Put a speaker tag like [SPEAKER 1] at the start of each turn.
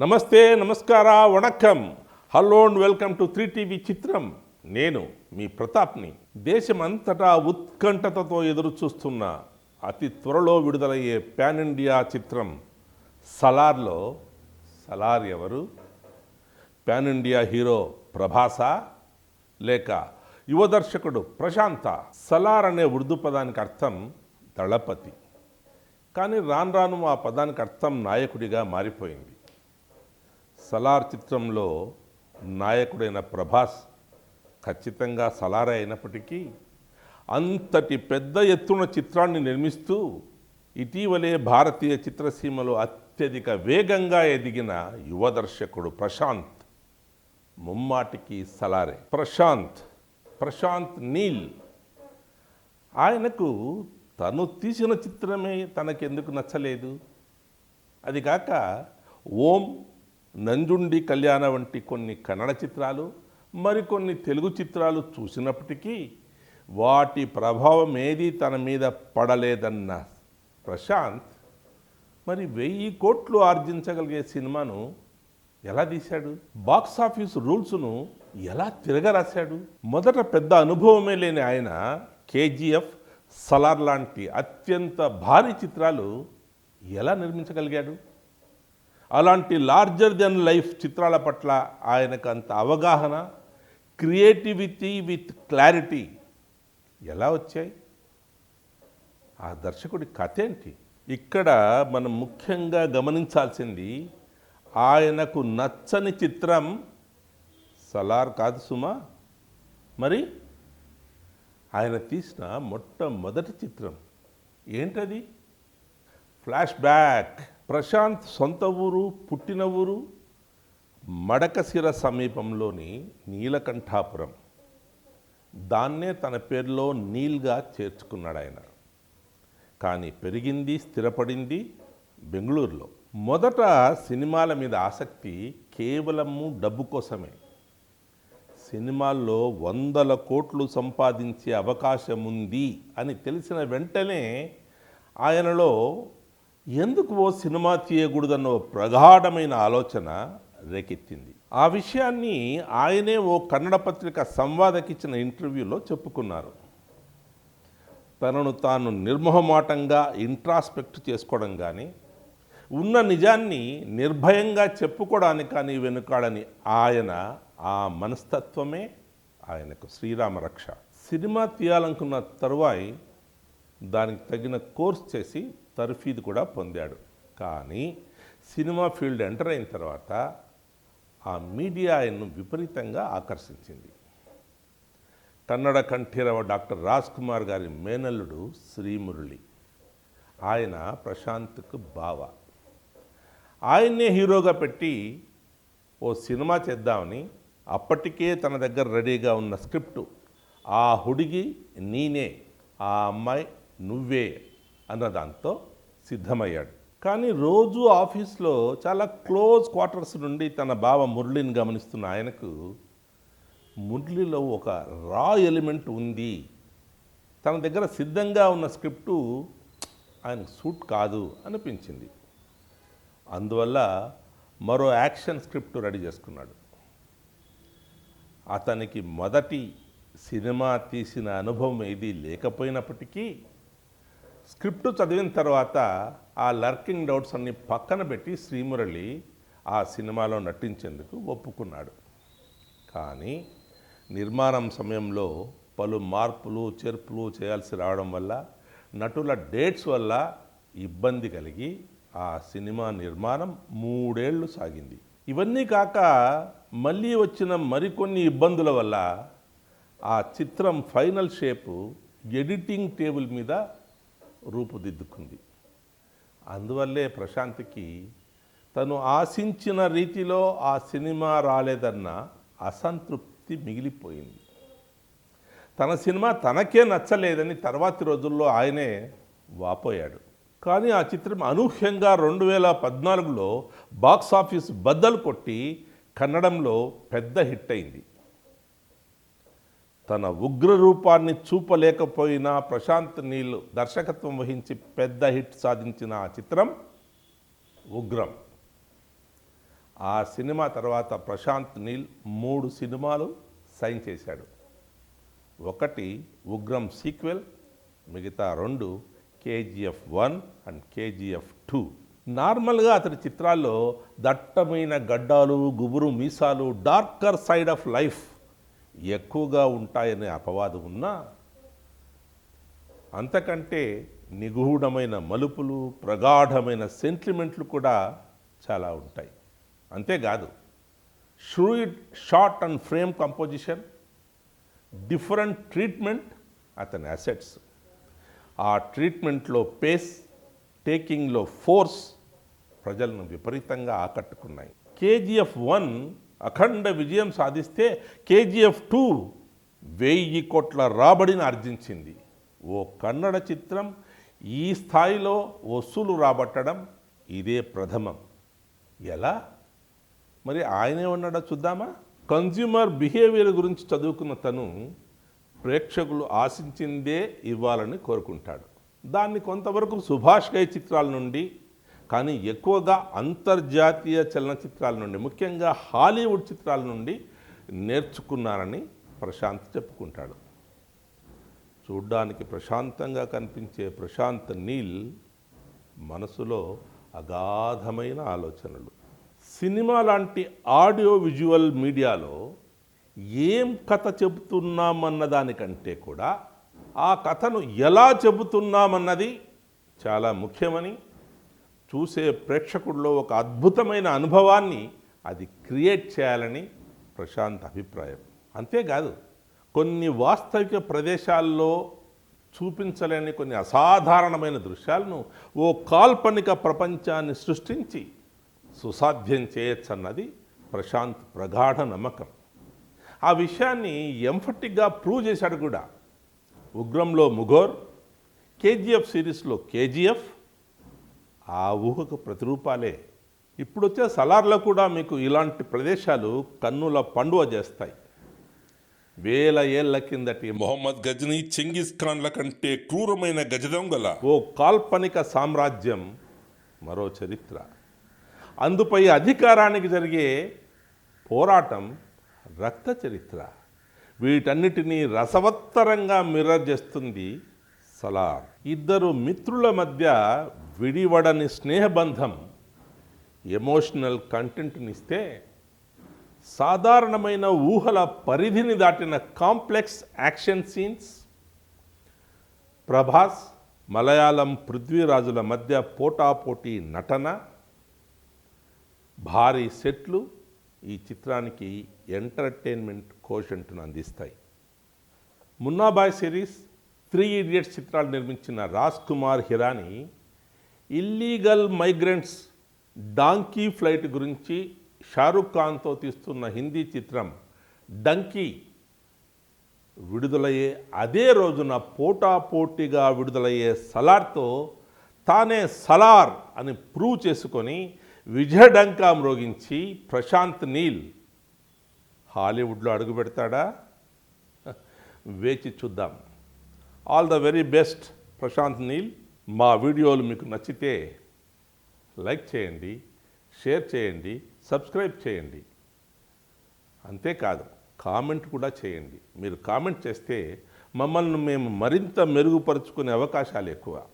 [SPEAKER 1] నమస్తే నమస్కార vanakkam hello and welcome to three TV చిత్రం. నేను మీ ప్రతాప్ని. దేశమంతటా ఉత్కంఠతతో ఎదురు చూస్తున్న అతి త్వరలో విడుదలయ్యే పాన్ ఇండియా చిత్రం సలార్లో. సలార్ ఎవరు? పాన్ ఇండియా హీరో ప్రభాసా లేక యువ దర్శకుడు ప్రశాంత? సలార్ అనే ఉర్దూ పదానికి అర్థం దళపతి. కానీ రాను రాను ఆ పదానికి అర్థం నాయకుడిగా మారిపోయింది. సలార్ చిత్రంలో నాయకుడైన ప్రభాస్ ఖచ్చితంగా సలారే అయినప్పటికీ అంతటి పెద్ద ఎత్తున చిత్రాన్ని నిర్మిస్తూ ఇటీవలే భారతీయ చిత్రసీమలో అత్యధిక వేగంగా ఎదిగిన యువ దర్శకుడు ప్రశాంత్ ముమ్మాటికి సలారే. ప్రశాంత్ ప్రశాంత్ నీల్. ఆయనకు తను తీసిన చిత్రమే తనకెందుకు నచ్చలేదు. అది కాక ఓం నంజుండి కళ్యాణ వంటి కొన్ని కన్నడ చిత్రాలు మరికొన్ని తెలుగు చిత్రాలు చూసినప్పటికీ వాటి ప్రభావం ఏదీ తన మీద పడలేదన్న ప్రశాంత్ మరి వెయ్యి కోట్లు ఆర్జించగలిగే సినిమాను ఎలా తీశాడు? బాక్స్ ఆఫీస్ రూల్స్ను ఎలా తిరగరాశాడు? మొదట పెద్ద అనుభవమే లేని ఆయన కేజీఎఫ్ సలార్ లాంటి అత్యంత భారీ చిత్రాలు ఎలా నిర్మించగలిగాడు? అలాంటి లార్జర్ దెన్ లైఫ్ చిత్రాల పట్ల ఆయనకు అంత అవగాహన క్రియేటివిటీ విత్ క్లారిటీ ఎలా వచ్చాయి? ఆ దర్శకుడి కథ ఏంటి? ఇక్కడ మనం ముఖ్యంగా గమనించాల్సింది ఆయనకు నచ్చని చిత్రం సలార్ కాదు సుమా. మరి ఆయన తీసిన మొట్టమొదటి చిత్రం ఏంటది? ఫ్లాష్ బ్యాక్ ప్రశాంత్ సొంత ఊరు పుట్టిన ఊరు మడకశిర సమీపంలోని నీలకంఠాపురం. దాన్నే తన పేరులో నీల్గా చేర్చుకున్నాడు ఆయన కానీ పెరిగింది స్థిరపడింది బెంగళూరులో. మొదట సినిమాల మీద ఆసక్తి కేవలము డబ్బు కోసమే. సినిమాల్లో వందల కోట్లు సంపాదించే అవకాశం ఉంది అని తెలిసిన వెంటనే ఆయనలో ఎందుకు ఓ సినిమా తీయకూడదన్న ఓ ప్రగాఢమైన ఆలోచన రేకెత్తింది. ఆ విషయాన్ని ఆయనే ఓ కన్నడ పత్రిక సంవాదకిచ్చిన ఇంటర్వ్యూలో చెప్పుకున్నారు. తనను తాను నిర్మోహమాటంగా ఇంట్రాస్పెక్ట్ చేసుకోవడం కానీ ఉన్న నిజాన్ని నిర్భయంగా చెప్పుకోవడానికి కానీ వెనుకాడని ఆయన ఆ మనస్తత్వమే ఆయనకు శ్రీరామ రక్ష. సినిమా తీయాలనుకున్న తరువాయి దానికి తగిన కోర్స్ చేసి తర్ఫీదు కూడా పొందాడు. కానీ సినిమా ఫీల్డ్ ఎంటర్ అయిన తర్వాత ఆ మీడియా ఆయన్ను విపరీతంగా ఆకర్షించింది. కన్నడ కంఠీరవ డాక్టర్ రాజ్ కుమార్ గారి మేనల్లుడు శ్రీమురళి. ఆయన ప్రశాంత్కు బావ. ఆయన్నే హీరోగా పెట్టి ఓ సినిమా చేద్దామని అప్పటికే తన దగ్గర రెడీగా ఉన్న స్క్రిప్టు ఆ హుడిగి నేనే ఆ అమ్మాయి నువ్వే అన్న దాంతో సిద్ధమయ్యాడు. కానీ రోజు ఆఫీస్లో చాలా క్లోజ్ క్వార్టర్స్ నుండి తన బావ మురళిని గమనిస్తున్న ఆయనకు మురళిలో ఒక రా ఎలిమెంట్ ఉంది. తన దగ్గర సిద్ధంగా ఉన్న స్క్రిప్టు ఆయనకు సూట్ కాదు అనిపించింది. అందువల్ల మరో యాక్షన్ స్క్రిప్ట్ రెడీ చేసుకున్నాడు. అతనికి మొదటి సినిమా తీసిన అనుభవం ఏది లేకపోయినప్పటికీ స్క్రిప్ట్ చదివిన తర్వాత ఆ లర్కింగ్ డౌట్స్ అన్ని పక్కన పెట్టి శ్రీమురళి ఆ సినిమాలో నటించేందుకు ఒప్పుకున్నాడు. కానీ నిర్మాణం సమయంలో పలు మార్పులు చేర్పులు చేయాల్సి రావడం వల్ల నటుల డేట్స్ వల్ల ఇబ్బంది కలిగి ఆ సినిమా నిర్మాణం మూడేళ్ళు సాగింది. ఇవన్నీ కాక మళ్ళీ వచ్చిన మరికొన్ని ఇబ్బందుల వల్ల ఆ చిత్రం ఫైనల్ షేపు ఎడిటింగ్ టేబుల్ మీద రూపుదిద్దుకుంది. అందువల్లే ప్రశాంత్కి తను ఆశించిన రీతిలో ఆ సినిమా రాలేదన్న అసంతృప్తి మిగిలిపోయింది. తన సినిమా తనకే నచ్చలేదని తర్వాతి రోజుల్లో ఆయనే వాపోయాడు. కానీ ఆ చిత్రం అనూహ్యంగా రెండు వేల పద్నాలుగులో బాక్స్ ఆఫీస్ బద్దలు కొట్టి కన్నడంలో పెద్ద హిట్ అయింది. తన ఉగ్ర రూపాన్ని చూపలేకపోయినా ప్రశాంత్ నీల్ దర్శకత్వం వహించి పెద్ద హిట్ సాధించిన ఆ చిత్రం ఉగ్రం. ఆ సినిమా తర్వాత ప్రశాంత్ నీల్ మూడు సినిమాలు సైన్ చేశాడు. ఒకటి ఉగ్రం సీక్వెల్ మిగతా రెండు KGF one and KGF two. నార్మల్గా అతని చిత్రాల్లో దట్టమైన గడ్డాలు గుబురు మీసాలు డార్కర్ సైడ్ ఆఫ్ లైఫ్ ఎక్కువగా ఉంటాయనే అపవాదం ఉన్నా అంతకంటే నిగూఢమైన మలుపులు ప్రగాఢమైన సెంటిమెంట్లు కూడా చాలా ఉంటాయి. అంతేకాదు షూయిడ్ shot and frame composition different treatment అతని అసెట్స్. ఆ ట్రీట్మెంట్లో పేస్ టేకింగ్లో ఫోర్స్ ప్రజలను విపరీతంగా ఆకట్టుకున్నాయి. కేజీఎఫ్ వన్ అఖండ విజయం సాధిస్తే కేజీఎఫ్ టూ వెయ్యి కోట్ల రాబడిని ఆర్జించింది. ఓ కన్నడ చిత్రం ఈ స్థాయిలో వసూలు రాబట్టడం ఇదే ప్రథమం. ఎలా? మరి ఆయనే ఉన్నాడో చూద్దామా? కన్జ్యూమర్ బిహేవియర్ గురించి చదువుకున్న తను ప్రేక్షకులు ఆశించిందే ఇవ్వాలని కోరుకుంటాడు. దాన్ని కొంతవరకు సుభాష్ గై చిత్రాల నుండి కానీ ఎక్కువగా అంతర్జాతీయ చలనచిత్రాల నుండి ముఖ్యంగా హాలీవుడ్ చిత్రాల నుండి నేర్చుకున్నారని ప్రశాంత్ చెప్పుకుంటాడు. చూడ్డానికి ప్రశాంతంగా కనిపించే ప్రశాంత్ నీల్ మనసులో అగాధమైన ఆలోచనలు. సినిమా లాంటి ఆడియో విజువల్ మీడియాలో ఏం కథ చెబుతున్నామన్న దానికంటే కూడా ఆ కథను ఎలా చెబుతున్నామన్నది చాలా ముఖ్యమని చూసే ప్రేక్షకుల్లో ఒక అద్భుతమైన అనుభవాన్ని అది క్రియేట్ చేయాలని ప్రశాంత్ అభిప్రాయం. అంతేకాదు కొన్ని వాస్తవిక ప్రదేశాల్లో చూపించలేని కొన్ని అసాధారణమైన దృశ్యాలను ఓ కాల్పనిక ప్రపంచాన్ని సృష్టించి సుసాధ్యం చేయొచ్చన్నది ప్రశాంత్ ప్రగాఢ నమ్మకం. ఆ విషయాన్ని ఎంఫటిక్గా ప్రూవ్ చేశాడు కూడా ఉగ్రంలో ముఘోర్ కేజీఎఫ్ సిరీస్లో కేజీఎఫ్ ఆ ఊహకు ప్రతిరూపాలే. ఇప్పుడు వచ్చే సలార్లో కూడా మీకు ఇలాంటి ప్రదేశాలు కన్నుల పండువ చేస్తాయి. వేల ఏళ్ళ కిందటి
[SPEAKER 2] మొహమ్మద్ గజనీ చెంగిస్ ఖాన్ల కంటే క్రూరమైన గజదొంగల.
[SPEAKER 1] ఓ కాల్పనిక సామ్రాజ్యం మరో చరిత్ర. అందుపై అధికారానికి జరిగే పోరాటం రక్త చరిత్ర. వీటన్నిటినీ రసవత్తరంగా మిర్రర్ చేస్తుంది సలార్. ఇద్దరు మిత్రుల మధ్య విడివడని స్నేహబంధం ఎమోషనల్ కంటెంట్నిస్తే సాధారణమైన ఊహల పరిధిని దాటిన complex action scenes Prabhas Malayalam పృథ్వీరాజుల మధ్య పోటాపోటీ నటన భారీ సెట్లు ఈ చిత్రానికి ఎంటర్టైన్మెంట్ కోషంట్ను అందిస్తాయి. మున్నాబాయ్ సిరీస్ త్రీ ఇడియట్స్ చిత్రాలు నిర్మించిన Raj Kumar Hirani illegal migrants donkey flight గురించి షారుఖ్ ఖాన్తో తీస్తున్న హిందీ చిత్రం డంకీ విడుదలయ్యే అదే రోజున పోటాపోటీగా విడుదలయ్యే సలార్తో తానే సలార్ అని ప్రూవ్ చేసుకొని విజయడంకా మ్రోగించి ప్రశాంత్ నీల్ హాలీవుడ్లో అడుగు పెడతాడా? వేచి చూద్దాం. All the very best Prashanth Neel. మా వీడియోలు మీకు నచ్చితే లైక్ చేయండి షేర్ చేయండి సబ్స్క్రైబ్ చేయండి. అంతేకాదు కామెంట్ కూడా చేయండి. మీరు కామెంట్ చేస్తే మమ్మల్ని మేము మరింత మెరుగుపరుచుకునే అవకాశాలు ఎక్కువ.